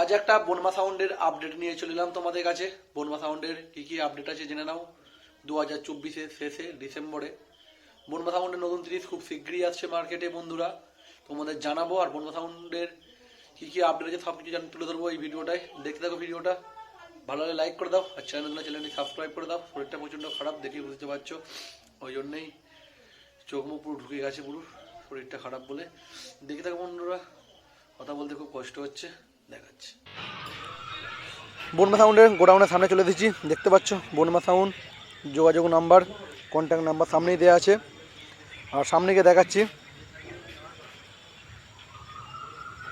আজ একটা বনমা সাউন্ডের আপডেট নিয়ে চলে এলাম তোমাদের কাছে। বনমা সাউন্ডের কি কি আপডেট আছে জেনে নাও। দু হাজার চব্বিশের শেষে ডিসেম্বরে। বনমা সাউন্ডের নতুন সিরিজ খুব শীঘ্রই আসছে মার্কেটে বন্ধুরা। তোমাদের জানাব আর বনমা সাউন্ডের কি কি আপডেট আছে সব কিছু জানি তুলে ধরবো এই ভিডিওটায়। দেখতে থাকো ভিডিওটা। ভালো লাগলে লাইক করে দাও আর চ্যানেল চ্যানেলটি সাবস্ক্রাইব করে দাও। শরীরটা প্রচণ্ড খারাপ, দেখে বুঝতে পারছ। ওই জন্যেই চোখ মুখ পুরো ঢুকে গেছে পুরো, শরীরটা খারাপ বলে। দেখে থাকো বন্ধুরা, কথা বলতে খুব কষ্ট হচ্ছে। বনমা সাউন্ডের গোডাউনের সামনে চলে এসেছি। দেখতে পাচ্ছ বনমা সাউন্ড, যোগাযোগ নাম্বার কন্ট্যাক্ট নাম্বার সামনেই দেওয়া আছে। আর সামনে গিয়ে দেখাচ্ছি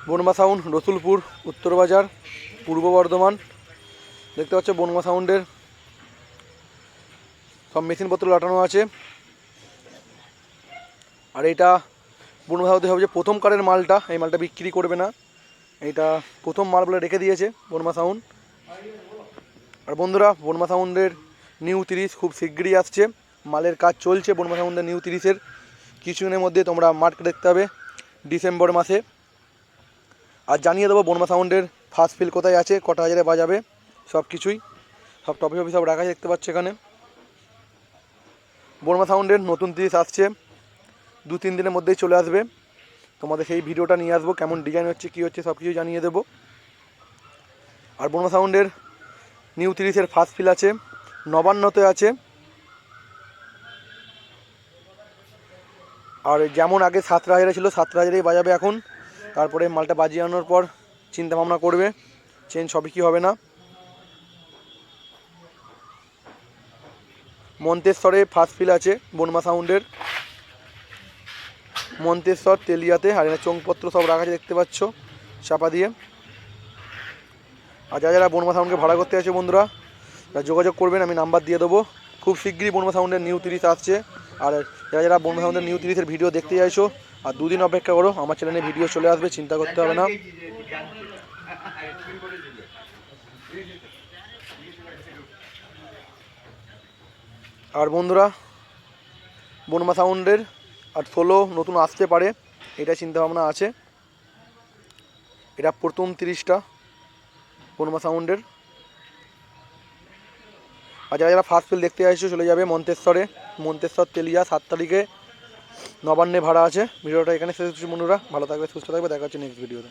বনমা সাউন্ড, রসুলপুর, উত্তরবাজার, পূর্ব বর্ধমান। দেখতে পাচ্ছ বনমা সাউন্ডের সব মেশিনপত্র লাটানো আছে। আর এইটা বনমা সাউন্ডে হবে যে প্রথম কারের মালটা, এই মালটা বিক্রি করবে না। এটা প্রথম মাল বলে রেখে দিয়েছে বনমা সাউন্ড। আর বন্ধুরা বনমা সাউন্ডের নিউ তিরিশ খুব শীঘ্রই আসছে। মালের কাজ চলছে বনমা সাউন্ডের নিউ তিরিশের। কিছুদিনের মধ্যে তোমরা মার্কেট দেখতে হবে ডিসেম্বর মাসে। আর জানিয়ে দেবো বনমা সাউন্ডের ফার্স্ট ফিল কোথায় আছে, কটা হাজারে বাজাবে, সব কিছুই। সব টপি টপি সব রাখা দেখতে পাচ্ছ এখানে। বনমা সাউন্ডের নতুন তিরিশ আসছে। দু, তিন দিনের মধ্যেই চলে আসবে। তোমাদের সেই ভিডিওটা নিয়ে আসব, কেমন ডিজাইন হচ্ছে, কী হচ্ছে, সব কিছু জানিয়ে দেবো। আর বনমা সাউন্ডের নিউ তিরিশের ফার্স্ট ফিল আছে, নবান্নতে আছে। আর যেমন আগে সাতটা হাজারে ছিল সাতটা হাজারেই বাজাবে এখন। তারপরে মালটা বাজিয়ে আনার পর চিন্তা ভাবনা করবে চেঞ্জ হবে কি হবে না। মন্তেশ্বরে ফার্স্ট ফিল আছে বনমা সাউন্ডের মন্তেশ্বর, তেলিয়াতে, আর চোংপত্র সব রাখা আছে, দেখতে পাচ্ছ, চাপা দিয়ে। আর যারা যারা বনমা সাউন্ডকে ভাড়া করতে আছে বন্ধুরা যোগাযোগ করবেন, আমি নাম্বার দিয়ে দেবো। খুব শীঘ্রই বনমা সাউন্ডের নিউ তিরিশ আসছে। আর যারা যারা বনমা সাউন্ডের নিউ তিরিশের ভিডিও দেখতে চাইছো, আর দুদিন অপেক্ষা করো, আমার চ্যানেলে ভিডিও চলে আসবে, চিন্তা করতে হবে না। আর বন্ধুরা, বনমা সাউন্ডের আর ষোলো নতুন আসতে পারে, এটা চিন্তাভাবনা আছে। এটা প্রথম তিরিশটা। বনমা সাউন্ডের। আর যারা যারা ফার্স্ট ফিল দেখতে আসছে, চলে যাবে মন্তেশ্বরে। মন্তেশ্বর, তেলিয়া, সাত তারিখে নবান্নে ভাড়া আছে। ভিডিওটা এখানে শেষ বন্ধুরা। ভালো থাকবে, সুস্থ থাকবে। দেখা হচ্ছে নেক্সট ভিডিওতে